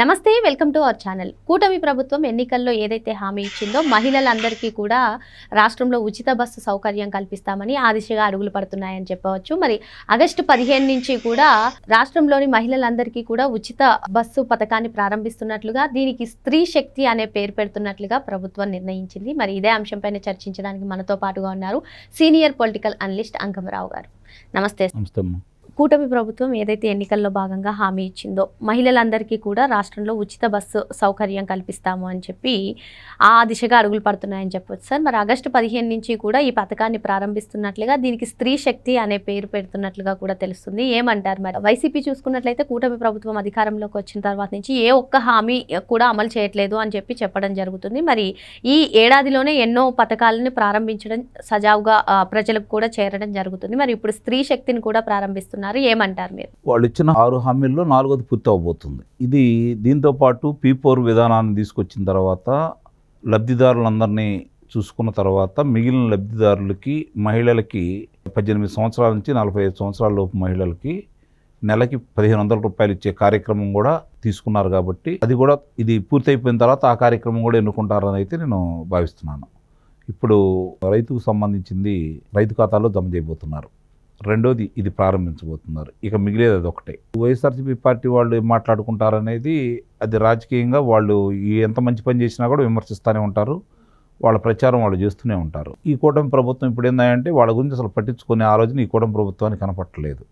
నమస్తే welcome to our channel. కూటమి ప్రభుత్వం ఎన్నికల్లో ఏదైతే హామీ ఇచ్చిందో మహిళలందరికీ కూడా రాష్ట్రంలో ఉచిత బస్సు సౌకర్యం కల్పిస్తామని ఆ దిశగా అడుగులు పడుతున్నాయని చెప్పవచ్చు. మరి ఆగస్టు పదిహేను నుంచి కూడా రాష్ట్రంలోని మహిళలందరికీ కూడా ఉచిత బస్సు పథకాన్ని ప్రారంభిస్తున్నట్లుగా దీనికి స్త్రీ శక్తి అనే పేరు పెడుతున్నట్లుగా ప్రభుత్వం నిర్ణయించింది. మరి ఇదే అంశంపైన చర్చించడానికి మనతో పాటుగా ఉన్నారు సీనియర్ పొలిటికల్ అనలిస్ట్ అంకమరావు గారు. నమస్తే. నమస్తే కూటమి ప్రభుత్వం ఏదైతే ఎన్నికల్లో భాగంగా హామీ ఇచ్చిందో మహిళలందరికీ కూడా రాష్ట్రంలో ఉచిత బస్సు సౌకర్యం కల్పిస్తాము అని చెప్పి ఆ దిశగా అడుగులు పడుతున్నాయని చెప్పొచ్చు సార్. మరి ఆగస్టు పదిహేను నుంచి కూడా ఈ పథకాన్ని ప్రారంభిస్తున్నట్లుగా దీనికి స్త్రీ శక్తి అనే పేరు పెడుతున్నట్లుగా కూడా తెలుస్తుంది. ఏమంటారు మరి? వైసీపీ చూసుకున్నట్లయితే కూటమి ప్రభుత్వం అధికారంలోకి వచ్చిన తర్వాత నుంచి ఏ ఒక్క హామీ కూడా అమలు చేయట్లేదు అని చెప్పి చెప్పడం జరుగుతుంది. మరి ఈ ఏడాదిలోనే ఎన్నో పథకాలను ప్రారంభించడం సజావుగా ప్రజలకు కూడా చేరడం జరుగుతుంది. మరి ఇప్పుడు స్త్రీ శక్తిని కూడా ప్రారంభిస్తున్నారు. ఏమంటారు మీరు? వాళ్ళు ఇచ్చిన ఆరు హామీల్లో నాలుగోది పూర్తి అవబోతుంది ఇది దీంతో పాటు పీ ఫోర్ విధానాన్ని తీసుకొచ్చిన తర్వాత లబ్ధిదారులందరినీ చూసుకున్న తర్వాత మిగిలిన లబ్ధిదారులకి మహిళలకి పద్దెనిమిది సంవత్సరాల నుంచి నలభై ఐదు సంవత్సరాల లోపు మహిళలకి నెలకి పదిహేను వందల రూపాయలు ఇచ్చే కార్యక్రమం కూడా తీసుకున్నారు కాబట్టి అది కూడా ఇది పూర్తయిపోయిన తర్వాత ఆ కార్యక్రమం కూడా ఎన్నుకుంటారని అయితే నేను భావిస్తున్నాను. ఇప్పుడు రైతుకు సంబంధించింది రైతు ఖాతాలో జమ చేయబోతున్నారు. రెండోది ఇది ప్రారంభించబోతున్నారు. ఇక మిగిలేది అది ఒకటే. వైఎస్ఆర్సీపీ పార్టీ వాళ్ళు ఏం మాట్లాడుకుంటారనేది అది రాజకీయంగా వాళ్ళు ఎంత మంచి పని చేసినా కూడా విమర్శిస్తూనే ఉంటారు. వాళ్ళ ప్రచారం వాళ్ళు చేస్తూనే ఉంటారు. ఈ కూటమి ప్రభుత్వం ఇప్పుడు ఏందంటే వాళ్ళ గురించి అసలు పట్టించుకునే ఆలోచన ఈ కూటమి ప్రభుత్వానికి కనపట్టలేదు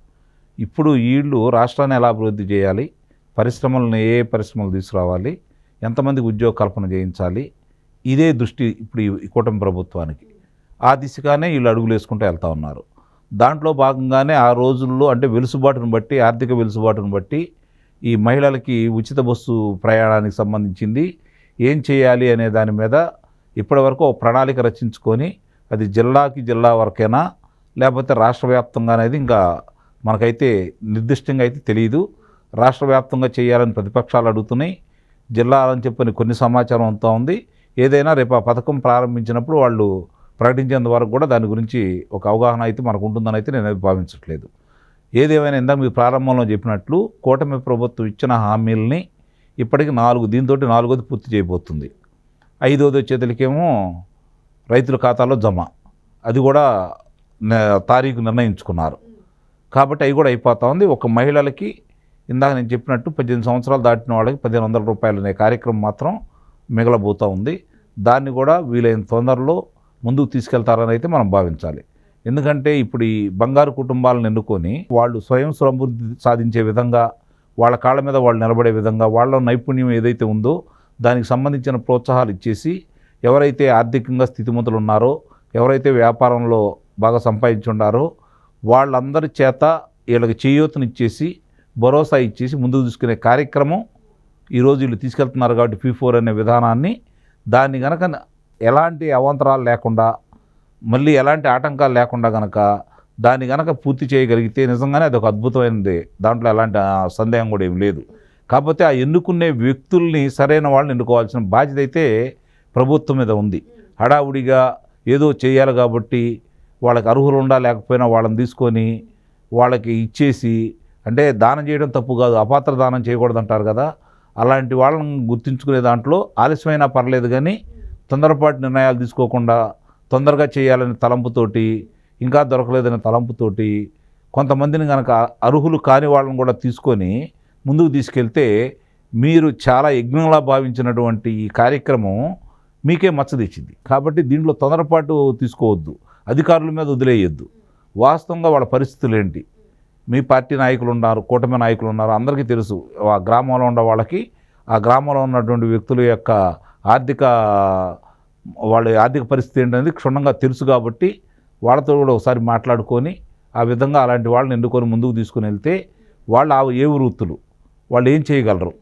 ఇప్పుడు వీళ్ళు రాష్ట్రాన్ని ఎలా అభివృద్ధి చేయాలి? పరిశ్రమలను ఏ పరిశ్రమలు తీసుకురావాలి? ఎంతమందికి ఉద్యోగ కల్పన చేయించాలి? ఇదే దృష్టి ఇప్పుడు ఈ- ఈ కూటమి ప్రభుత్వానికి. ఆ దిశగానే వీళ్ళు అడుగులు వేసుకుంటూ వెళ్తూ ఉన్నారు. దాంట్లో భాగంగానే ఆ రోజుల్లో అంటే వెలుసుబాటును బట్టి ఆర్థిక వెలుసుబాటును బట్టి ఈ మహిళలకి ఉచిత బస్సు ప్రయాణానికి సంబంధించింది. ఏం చేయాలి అనే దాని మీద ఇప్పటివరకు ఒక ప్రణాళిక రచించుకొని అది జిల్లాకి జిల్లా వరకైనా లేకపోతే రాష్ట్ర వ్యాప్తంగా అనేది ఇంకా మనకైతే నిర్దిష్టంగా అయితే తెలియదు రాష్ట్ర వ్యాప్తంగా చేయాలని ప్రతిపక్షాలు అడుగుతున్నాయి. జిల్లా అని చెప్పని కొన్ని సమాచారం అంతా ఉంది. ఏదైనా రేపు ఆ పథకం ప్రారంభించినప్పుడు వాళ్ళు ప్రకటించేంత వరకు కూడా దాని గురించి ఒక అవగాహన అయితే మనకు ఉంటుందని అయితే నేను భావించట్లేదు. ఏదేమైనా ఇందాక మీ ప్రారంభంలో చెప్పినట్లు కూటమి ప్రభుత్వం ఇచ్చిన హామీలని ఇప్పటికి నాలుగు దీంతో నాలుగోది పూర్తి చేయబోతుంది. ఐదోది వచ్చేతలకేమో రైతుల ఖాతాలో జమ. అది కూడా తారీఖు నిర్ణయించుకున్నారు. కాబట్టి అవి కూడా అయిపోతూ ఉంది. ఒక మహిళలకి ఇందాక నేను చెప్పినట్టు పద్దెనిమిది సంవత్సరాలు దాటిన వాళ్ళకి పదిహేను వందల రూపాయలు అనే కార్యక్రమం మాత్రం మిగలబోతూ ఉంది. దాన్ని కూడా వీలైన తొందరలో ముందుకు తీసుకెళ్తారని అయితే మనం భావించాలి. ఎందుకంటే ఇప్పుడు ఈ బంగారు కుటుంబాలను ఎన్నుకొని వాళ్ళు స్వయం సమృద్ధి సాధించే విధంగా వాళ్ళ కాళ్ళ మీద వాళ్ళు నిలబడే విధంగా వాళ్ళ నైపుణ్యం ఏదైతే ఉందో దానికి సంబంధించిన ప్రోత్సాహాలు ఇచ్చేసి ఎవరైతే ఆర్థికంగా స్థితిమంతులు ఉన్నారో ఎవరైతే వ్యాపారంలో బాగా సంపాదించి వాళ్ళందరి చేత వీళ్ళకి చేయూతనిచ్చేసి భరోసా ఇచ్చేసి ముందుకు తీసుకునే కార్యక్రమం ఈరోజు వీళ్ళు తీసుకెళ్తున్నారు కాబట్టి పీ ఫోర్ అనే విధానాన్ని దాన్ని కనుక ఎలాంటి అవాంతరాలు లేకుండా మళ్ళీ ఎలాంటి ఆటంకాలు లేకుండా కనుక దాన్ని కనుక పూర్తి చేయగలిగితే నిజంగానే అది ఒక అద్భుతమైనది. దాంట్లో ఎలాంటి సందేహం కూడా ఏం లేదు. కాకపోతే ఆ ఎన్నుకునే వ్యక్తుల్ని సరైన వాళ్ళని ఎన్నుకోవాల్సిన బాధ్యత అయితే ప్రభుత్వం మీద ఉంది. హడావుడిగా ఏదో చేయాలి కాబట్టి వాళ్ళకి అర్హులు ఉండా లేకపోయినా వాళ్ళని తీసుకొని వాళ్ళకి ఇచ్చేసి అంటే దానం చేయడం తప్పు కాదు అపాత్ర దానం చేయకూడదు అంటారు కదా. అలాంటి వాళ్ళని గుర్తించుకునే దాంట్లో ఆలస్యమైనా పర్లేదు కానీ తొందరపాటు నిర్ణయాలు తీసుకోకుండా తొందరగా చేయాలనే తలంపుతోటి ఇంకా దొరకలేదనే తలంపుతోటి కొంతమందిని కనుక అర్హులు కాని వాళ్ళని కూడా తీసుకొని ముందుకు తీసుకెళ్తే మీరు చాలా యజ్ఞంలా భావించినటువంటి ఈ కార్యక్రమం మీకే మచ్చ తెచ్చింది. కాబట్టి దీంట్లో తొందరపాటు తీసుకోవద్దు. అధికారుల మీద వదిలేయొద్దు. వాస్తవంగా వాళ్ళ పరిస్థితులు ఏంటి మీ పార్టీ నాయకులు ఉన్నారు కూటమి నాయకులు ఉన్నారు అందరికీ తెలుసు. ఆ గ్రామంలో ఉన్న వాళ్ళకి ఆ గ్రామంలో ఉన్నటువంటి వ్యక్తుల యొక్క ఆర్థిక వాళ్ళ ఆర్థిక పరిస్థితి ఏంటనేది క్షుణ్ణంగా తెలుసు కాబట్టి వాళ్ళతో కూడా ఒకసారి మాట్లాడుకొని ఆ విధంగా అలాంటి వాళ్ళని ఎన్నుకొని ముందుకు తీసుకుని వెళ్తే వాళ్ళు ఆ ఏ వృత్తులు వాళ్ళు ఏం చేయగలరు?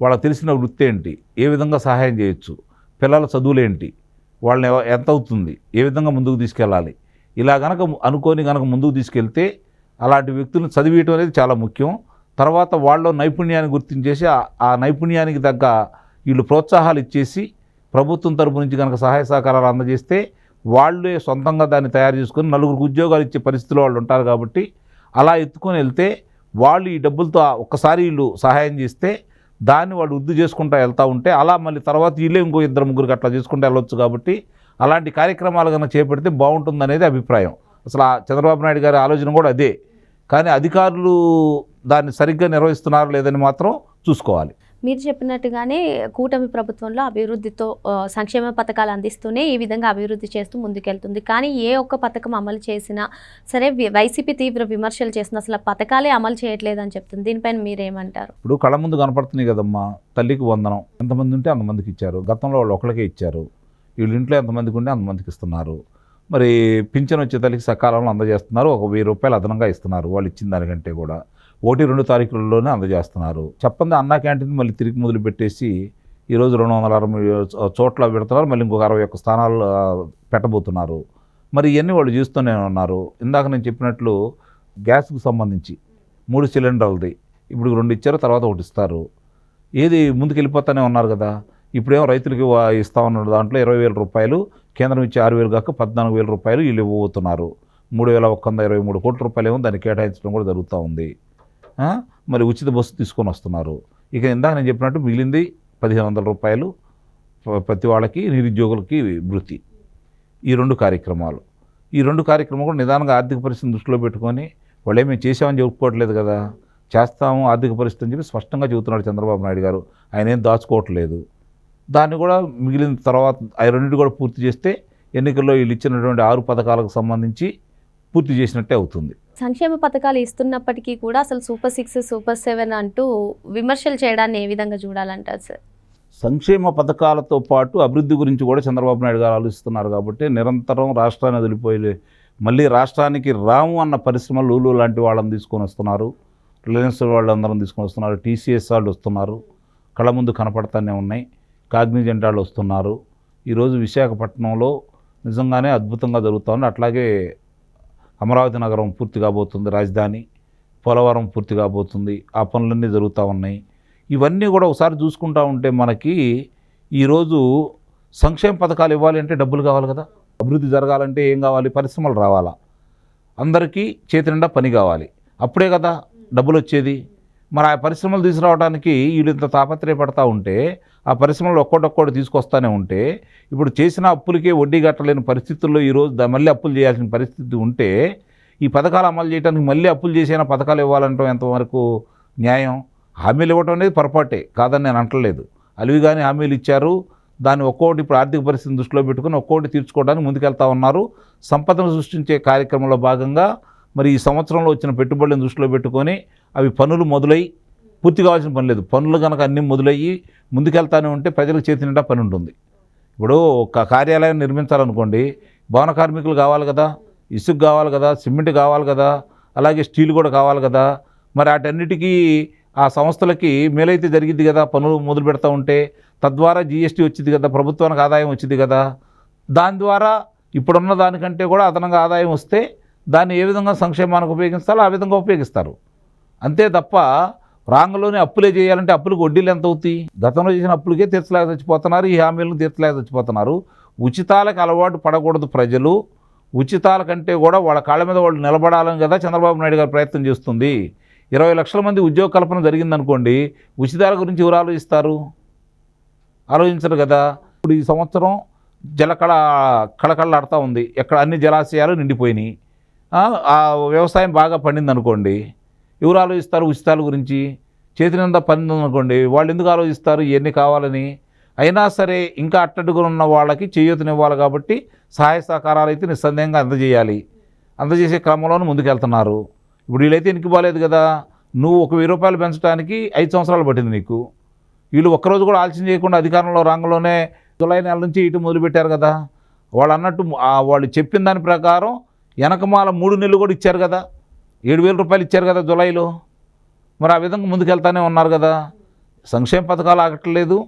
వాళ్ళకి తెలిసిన వృత్తి ఏంటి? ఏ విధంగా సహాయం చేయొచ్చు? పిల్లల చదువులేంటి వాళ్ళని ఎంత అవుతుంది? ఏ విధంగా ముందుకు తీసుకెళ్ళాలి? ఇలా గనక అనుకొని గనక ముందుకు తీసుకెళ్తే అలాంటి వ్యక్తులను చదివేయటం అనేది చాలా ముఖ్యం. తర్వాత వాళ్ళ నైపుణ్యాన్ని గుర్తించేసి ఆ నైపుణ్యానికి తగ్గ వీళ్ళు ప్రోత్సాహాలు ఇచ్చేసి ప్రభుత్వం తరపు నుంచి కనుక సహాయ సహకారాలు అందజేస్తే వాళ్ళే సొంతంగా దాన్ని తయారు చేసుకొని నలుగురికి ఉద్యోగాలు ఇచ్చే పరిస్థితిలో వాళ్ళు ఉంటారు కాబట్టి అలా ఎత్తుకొని వెళ్తే వాళ్ళు ఈ డబ్బులతో ఒక్కసారి వీళ్ళు సహాయం చేస్తే దాన్ని వాళ్ళు వృద్ధి చేసుకుంటూ వెళ్తూ ఉంటే అలా మళ్ళీ తర్వాత వీళ్ళే ఇంకో ఇద్దరు ముగ్గురికి అట్లా చేసుకుంటూ వెళ్ళొచ్చు కాబట్టి అలాంటి కార్యక్రమాలు కనుక చేపడితే బాగుంటుందనేది అభిప్రాయం. అసలు ఆ చంద్రబాబు నాయుడు గారి ఆలోచన కూడా అదే. కానీ అధికారులు దాన్ని సరిగ్గా నిర్వహిస్తున్నారు లేదని మాత్రం చూసుకోవాలి. మీరు చెప్పినట్టుగానే కూటమి ప్రభుత్వంలో అభివృద్ధితో సంక్షేమ పథకాలు అందిస్తూనే ఈ విధంగా అభివృద్ధి చేస్తూ ముందుకెళ్తుంది. కానీ ఏ ఒక్క పథకం అమలు చేసినా సరే వైసీపీ తీవ్ర విమర్శలు చేసిన అసలు పథకాలే అమలు చేయట్లేదని చెప్తుంది. దీనిపైన మీరేమంటారు? ఇప్పుడు కళ ముందు కనపడుతున్నాయి కదమ్మా. తల్లికి వందనం. ఎంతమంది ఉంటే అంతమందికి ఇచ్చారు. గతంలో వాళ్ళు ఒకరికే ఇచ్చారు. వీళ్ళ ఇంట్లో ఎంతమందికి ఉంటే అంతమందికి ఇస్తున్నారు. మరి పింఛన్ వచ్చే తల్లికి సకాలంలో అందజేస్తున్నారు. ఒక వెయ్యి రూపాయలు అదనంగా ఇస్తున్నారు. వాళ్ళు ఇచ్చిన దానికంటే కూడా. ఒకటి రెండు తారీఖులలోనే అందజేస్తున్నారు. చెప్పండి అన్నా క్యాంటీన్ మళ్ళీ తిరిగి మొదలు పెట్టేసి ఈరోజు రెండు వందల అరవై చోట్ల పెడుతున్నారు. మళ్ళీ ఇంకొక అరవై ఒక్క స్థానాలు పెట్టబోతున్నారు. మరి ఇవన్నీ వాళ్ళు చూస్తూనే ఉన్నారు. ఇందాక నేను చెప్పినట్లు గ్యాస్కి సంబంధించి మూడు సిలిండర్లది. ఇప్పుడు రెండు ఇచ్చారు తర్వాత ఒకటి ఇస్తారు. ఏది ముందుకు వెళ్ళిపోతానే ఉన్నారు కదా. ఇప్పుడేమో రైతులకి ఇస్తా ఉన్న దాంట్లో ఇరవై వేల రూపాయలు కేంద్రం ఇచ్చే ఆరు వేలు కాక పద్నాలుగు వేల రూపాయలు వీళ్ళు ఇవ్వబోతున్నారు. మూడు వేల ఒక్క వంద ఇరవై మూడు కోట్ల రూపాయలు ఏమో దాన్ని కేటాయించడం కూడా జరుగుతూ ఉంది. మరి ఉచిత బస్సు తీసుకొని వస్తున్నారు. ఇక ఇందాక నేను చెప్పినట్టు మిగిలింది పదిహేను వందల రూపాయలు ప్రతి వాళ్ళకి నిరుద్యోగులకి వృత్తి. ఈ రెండు కార్యక్రమాలు. ఈ రెండు కార్యక్రమాలు కూడా నిదానంగా ఆర్థిక పరిస్థితిని దృష్టిలో పెట్టుకొని వాళ్ళు మేము చేసామని చెప్పుకోవట్లేదు కదా. చేస్తాము ఆర్థిక పరిస్థితి అని చెప్పి స్పష్టంగా చెబుతున్నాడు చంద్రబాబు నాయుడు గారు. ఆయన ఏం దాచుకోవట్లేదు. దాన్ని కూడా మిగిలిన తర్వాత ఆ రెండింటి కూడా పూర్తి చేస్తే ఎన్నికల్లో వీళ్ళు ఇచ్చినటువంటి ఆరు పథకాలకు సంబంధించి పూర్తి చేసినట్టే అవుతుంది. సంక్షేమ పథకాలు ఇస్తున్నప్పటికీ కూడా అసలు సూపర్ సిక్స్ సూపర్ సెవెన్ అంటూ విమర్శలు చేయడాన్ని ఏ విధంగా చూడాలంటారు సార్? సంక్షేమ పథకాలతో పాటు అభివృద్ధి గురించి కూడా చంద్రబాబు నాయుడు గారు ఆలోచిస్తున్నారు కాబట్టి నిరంతరం రాష్ట్రాన్ని వదిలిపోయి మళ్ళీ రాష్ట్రానికి రాము అన్న పరిశ్రమ లూలు లాంటి వాళ్ళని తీసుకొని వస్తున్నారు. రిలయన్స్ వాళ్ళందరం తీసుకొని వస్తున్నారు. టీసీఎస్ వాళ్ళు వస్తున్నారు. కళ్ళ ముందు కనపడతానే ఉన్నాయి. కాగ్నిజెంట్ వాళ్ళు వస్తున్నారు. ఈరోజు విశాఖపట్నంలో నిజంగానే అద్భుతంగా జరుగుతుంది. అట్లాగే అమరావతి నగరం పూర్తి కాబోతుంది రాజధాని పోలవరం పూర్తి కాబోతుంది ఆ పనులన్నీ జరుగుతూ ఉన్నాయి. ఇవన్నీ కూడా ఒకసారి చూసుకుంటా ఉంటే మనకి ఈరోజు సంక్షేమ పథకాలు ఇవ్వాలి అంటే డబ్బులు కావాలి కదా. అభివృద్ధి జరగాలంటే ఏం కావాలి? పరిశ్రమలు రావాలా. అందరికీ చేతి నిండా పని కావాలి. అప్పుడే కదా డబ్బులు వచ్చేది. మరి ఆ పరిశ్రమలు తీసుకురావడానికి వీళ్ళు ఇంత తాపత్రయపడతా ఉంటే ఆ పరిశ్రమలు ఒక్కోటొక్కోటి తీసుకొస్తానే ఉంటే ఇప్పుడు చేసిన అప్పులకే వడ్డీ కట్టలేని పరిస్థితుల్లో ఈరోజు మళ్ళీ అప్పులు చేయాల్సిన పరిస్థితి ఉంటే ఈ పథకాలు అమలు చేయడానికి మళ్ళీ అప్పులు చేసిన పథకాలు ఇవ్వాలంటాం ఎంతవరకు న్యాయం? హామీలు ఇవ్వటం అనేది పొరపాటే కాదని నేను అంటలేదు. అలివిగానే కానీ హామీలు ఇచ్చారు. దాన్ని ఒక్కోటి ఇప్పుడు ఆర్థిక పరిస్థితిని దృష్టిలో పెట్టుకుని ఒక్కోటి తీర్చుకోవడానికి ముందుకెళ్తా ఉన్నారు. సంపదను సృష్టించే కార్యక్రమంలో భాగంగా మరి ఈ సంవత్సరంలో వచ్చిన పెట్టుబడులను దృష్టిలో పెట్టుకొని అవి పనులు మొదలై పూర్తి కావాల్సిన పని లేదు. పనులు కనుక అన్నీ మొదలయ్యి ముందుకెళ్తానే ఉంటే ప్రజలకు చేతి నిండా పని ఉంటుంది. ఇప్పుడు ఒక కార్యాలయం నిర్మించాలనుకోండి భవన కార్మికులు కావాలి కదా ఇసుక కావాలి కదా సిమెంట్ కావాలి కదా అలాగే స్టీల్ కూడా కావాలి కదా మరి వాటన్నిటికీ ఆ సంస్థలకి మేలైతే జరిగింది కదా పనులు మొదలు పెడతా ఉంటే తద్వారా జీఎస్టీ వచ్చింది కదా ప్రభుత్వానికి ఆదాయం వచ్చింది కదా దాని ద్వారా ఇప్పుడున్న దానికంటే కూడా అదనంగా ఆదాయం వస్తే దాన్ని ఏ విధంగా సంక్షేమానికి ఉపయోగిస్తారో ఆ విధంగా ఉపయోగిస్తారు. అంతే తప్ప రాంగ్లోనే అప్పులే చేయాలంటే అప్పులకు వడ్డీలు ఎంత అవుతాయి? గతంలో చేసిన అప్పులకే తీర్చలేక చచ్చిపోతున్నారు ఈ హామీలను తీర్చలేక చచ్చిపోతున్నారు. ఉచితాలకు అలవాటు పడకూడదు ప్రజలు. ఉచితాల కంటే కూడా వాళ్ళ కాళ్ళ మీద వాళ్ళు నిలబడాలని కదా చంద్రబాబు నాయుడు గారు ప్రయత్నం చేస్తుంది. ఇరవై లక్షల మంది ఉద్యోగ కల్పన జరిగిందనుకోండి ఉచితాల గురించి ఎవరు ఆలోచిస్తారు? ఆలోచించరు కదా. ఇప్పుడు ఈ సంవత్సరం జలకళ కళకళలాడుతూ ఉంది. ఎక్కడ అన్ని జలాశయాలు నిండిపోయినాయి. ఆ, వ్యవసాయం బాగా పండింది అనుకోండి ఎవరు ఆలోచిస్తారు ఉచితాల గురించి చేతి నిండా అనుకోండి వాళ్ళు ఎందుకు ఆలోచిస్తారు ఇవన్నీ కావాలని అయినా సరే ఇంకా అట్టడుగులు ఉన్న వాళ్ళకి చేయూతనివ్వాలి కాబట్టి సహాయ సహకారాలు అయితే నిస్సందేహంగా అందజేయాలి. అందజేసే క్రమంలోనే ముందుకెళ్తున్నారు. ఇప్పుడు వీళ్ళైతే ఎనికి బాలేదు కదా నువ్వు ఒక వెయ్యి రూపాయలు పెంచడానికి ఐదు సంవత్సరాలు పట్టింది నీకు. వీళ్ళు ఒక్కరోజు కూడా ఆలస్యం చేయకుండా అధికారంలో రంగంలోనే జులై నెల నుంచి ఇటు మొదలుపెట్టారు కదా. వాళ్ళు అన్నట్టు వాళ్ళు చెప్పిన దాని ప్రకారం వెనకమాల మూడు నెలలు కూడా ఇచ్చారు కదా. ఏడు వేల రూపాయలు ఇచ్చారు కదా జులైలో. మరి ఆ విధంగా ముందుకెళ్తానే ఉన్నారు కదా. సంక్షేమ పథకాలు ఆగట్లేదు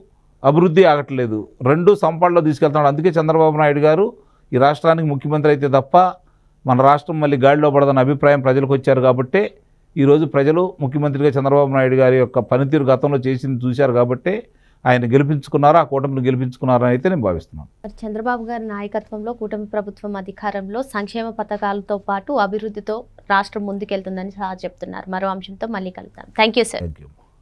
అభివృద్ధి ఆగట్లేదు. రెండు సంపాడులో తీసుకెళ్తున్నాడు. అందుకే చంద్రబాబు నాయుడు గారు ఈ రాష్ట్రానికి ముఖ్యమంత్రి అయితే తప్ప మన రాష్ట్రం మళ్ళీ గాడిలో పడదన్న అభిప్రాయం ప్రజలకు వచ్చారు కాబట్టే ఈరోజు ప్రజలు ముఖ్యమంత్రిగా చంద్రబాబు నాయుడు గారి యొక్క పనితీరు గతంలో చేసింది చూశారు కాబట్టే ఆయన గెలిపించుకున్నారు ఆ కూటమిని గెలిపించుకున్నారని అయితే నేను భావిస్తున్నాను. చంద్రబాబు గారి నాయకత్వంలో కూటమి ప్రభుత్వం అధికారంలో సంక్షేమ పథకాలతో పాటు అభివృద్ధితో రాష్ట్రం ముందుకెళ్తుందని సార్ చెప్తున్నారు. మరో అంశంతో మళ్ళీ కలుద్దాం. Thank you sir thank you